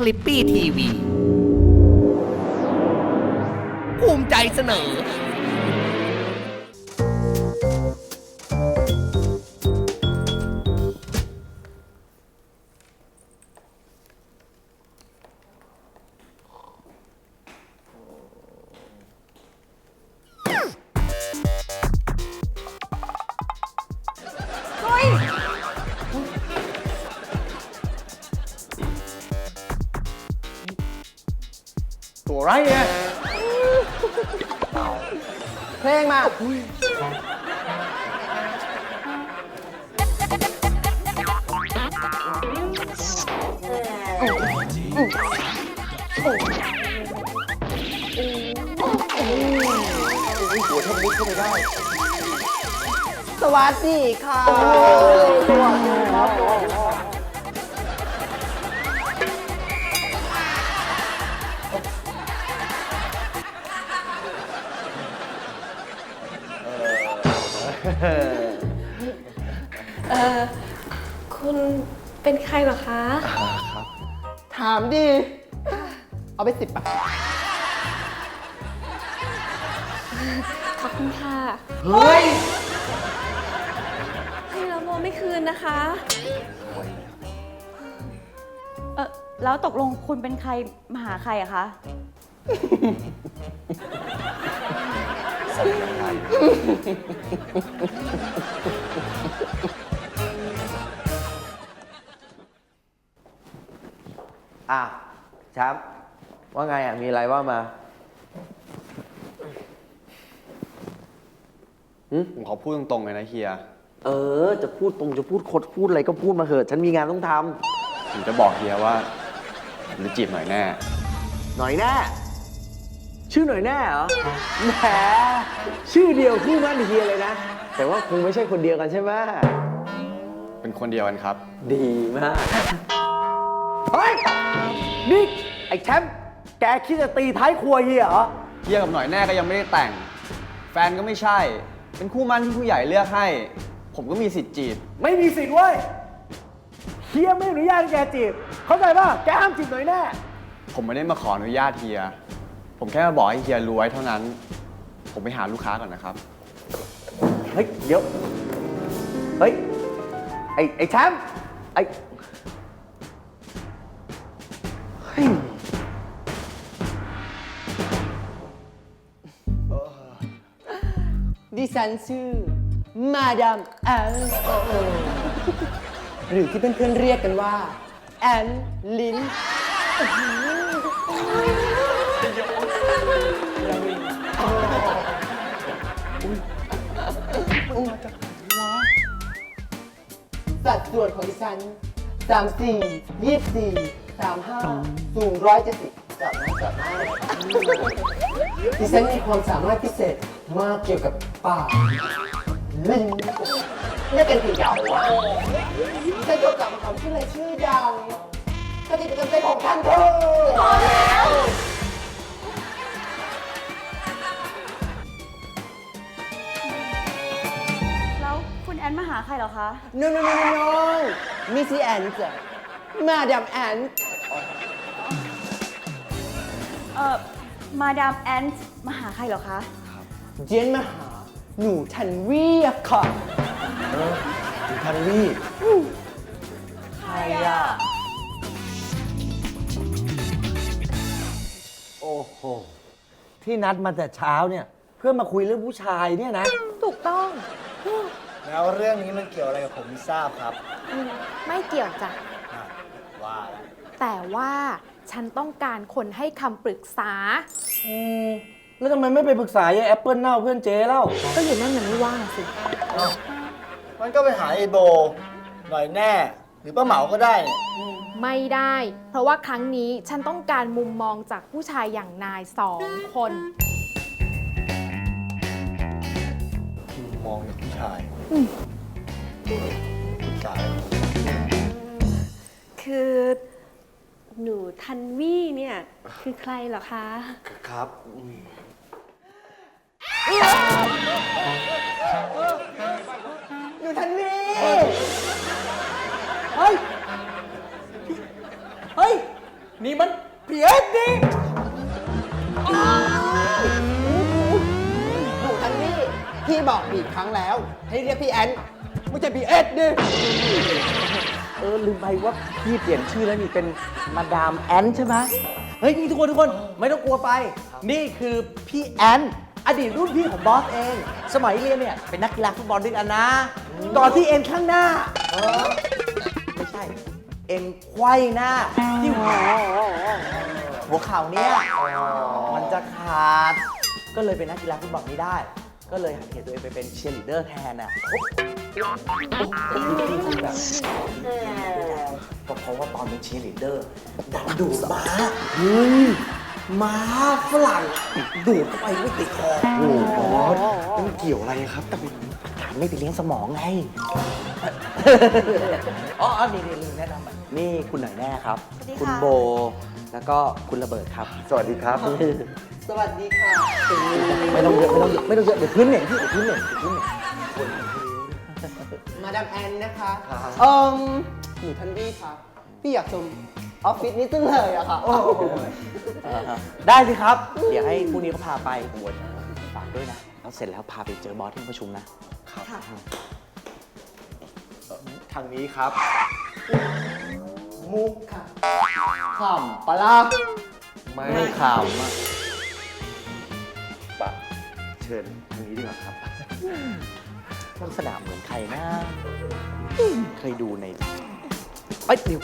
คลิปปี้ทีวี ภูมิใจเสนอ ตัวไรเนี่ยเพลงมาหัวทำมุดเข้าไปได้ สวัสดีค่ะสวัสดีครับ เออคุณเป็นใครเหรอคะ ถามดี เอาไปสิบบาทขอบคุณค่ะเฮ้ย ให้แล้วโมไม่คืนนะคะ เออแล้วตกลงคุณเป็นใครมาหาใครอะคะ อะแชมป์ว่าไงอะ มีอะไรว่ามาผมขอพูดตรงๆเลยนะเฮีย เออ จะพูดตรงจะพูดคดพูดอะไรก็พูดมาเถอะ ฉันมีงานต้องทผมจะบอกเฮียว่าผมจะจีบหน่อยแน่ำหน่อยแน่ ชื่อหน่อยแน่เหรอแหมชื่อเดียวคู่มั่นเฮียเลยนะ แต่ว่าคงไม่ใช่คนเดียวกันใช่ไหมเป็นคนเดียวกันครับ ดีมาก เฮ้ย นี่ ไอ้แชมป์แกคิดจะตีท้ายครัวเฮียเหรอ เฮียกับหน่อยแน่ก็ยังไม่ได้แต่ง แฟนก็ไม่ใช่ เป็นคู่มั่นที่ผู้ใหญ่เลือกให้ ผมก็มีสิทธิ์จีบ ไม่มีสิทธิ์เว้ยเฮียไม่อนุญาตให้แกจีบ เข้าใจป่ะแกห้ามจีบหน่อยแน่ ผมไม่ได้มาขออนุญาตเฮีย ผมแค่มาบอกให้เฮียรู้ไว้เท่านั้น ผมไปหาลูกค้าก่อนนะครับ เฮ้ย เดี๋ยว เฮ้ย ไอ้ไอ้แชมป์ไอ้เฮ้ยดิฉันชื่อ มาดามแอนหรือที่เพื่อนๆเรียกกันว่า แอนลิน สัดส่วนของดิฉัน34 24 35สูง170จับนะจับนะดิฉันมีความสามารถพิเศษมากเกี่ยวกับปากลิ้นเรียกกันถึงยาวฉันจะกลับมาทำชื่ออะไรชื่อดังคดีประจำใจของท่านเธอแล้ว อนมาหาใครเหรอคะ no no no no no มิสซี่แอนจ้ะมาดามแอนเออมาดามแอนมาหาใครเหรอคะ เจนมาหา หนูทันวีอะค่ะทันวี่ใครอะโอ้โห ที่นัดมาแต่เช้าเนี่ย เพื่อมาคุยเรื่องผู้ชายเนี่ยนะ ถูกต้อง แล้วเรื่องนี้มันเกี่ยวอะไรกับผมไม่ทราบครับอืมไม่เกี่ยวจ้ะ อะว่าแล้วแต่ว่าฉันต้องการคนให้คำปรึกษา อืมแล้วทำไมไม่ไปปรึกษายายแอปเปิลเน่าเพื่อนเจ๊เล่า ก็อยู่นั่นมันไม่ว่างสิมันก็ไปหาไอโบ หน่อยแน่ หรือป้าเหมาก็ได้เนี่ยไม่ได้ เพราะว่าครั้งนี้ฉันต้องการมุมมองจากผู้ชายอย่างนายสองคน มองอย่างผู้ชายกาย คือหนูทันวี่เนี่ยคือใครเหรอคะ ครับหนูทันวี ครั้งแล้ว ให้เรียกพี่แอนไม่ใช่พี่เอ็ดดิเออลืมไปว่าพี่เปลี่ยนชื่อแล้วนี่เป็นมาดามแอนใช่ไหมเฮ้ยนี่ทุกคนทุกคนไม่ต้องกลัวไป นี่คือพี่แอนอดีตรุ่นพี่ของบอสเอง สมัยเรียนเนี่ยเป็นนักกีฬาฟุตบอลด้วยกันนะก่อนที่เอ็นข้างหน้าไม่ใช่ เอ็นไขว้หน้าที่หัวหัวเข่าเนี่ยมันจะขาด ก็เลยเป็นนักกีฬาฟุตบอลไม่ได้ ก็เลยหันเหตัวเองไปเป็นเชียร์ลีดเดอร์แทนน่ะพี่คือแบบก็เพราะว่าตอนเป็นเชียร์ลีดเดอร์ดันดูดม้าเฮ้ยม้าฝรั่งดูดเข้าไปไม่ติดคอโอ้โหบอสมันเกี่ยวอะไรครับ แต่เป็นอาการไม่ไปเลี้ยงสมองไงอ๋ออ๋อนี่นี่ลืมแนะนำอะนี่คุณหน่อยแน่ครับ คุณโบ แล้วก็คุณระเบิดครับ สวัสดีครับ สวัสดีค่ะไม่ต้องเยอะไม่ต้องเยอะไม่ต้องเยอะเดี๋ยวพื้นเหน่งพี่เดี๋ยวพื้นเหน่งเดี๋ยวพื้นเหน่งมาดามแอนนะคะเอิมหนูทันนี่ค่ะ พี่อยากชมออฟฟิศนี้จังเลยอะค่ะได้สิครับ เดี๋ยวให้พรุ่งนี้เขาพาไปโอ้ยฝากด้วยนะแล้วเสร็จแล้วพาไปเจอบอสที่ประชุมนะทางนี้ครับ มุกค่ะขำปะล่ะไม่ขำอะปะ เชิญทางนี้ดีกว่าครับ ลักษณะเหมือนใครนะอืมเคยดูใน เอ้ยเดี๋ยว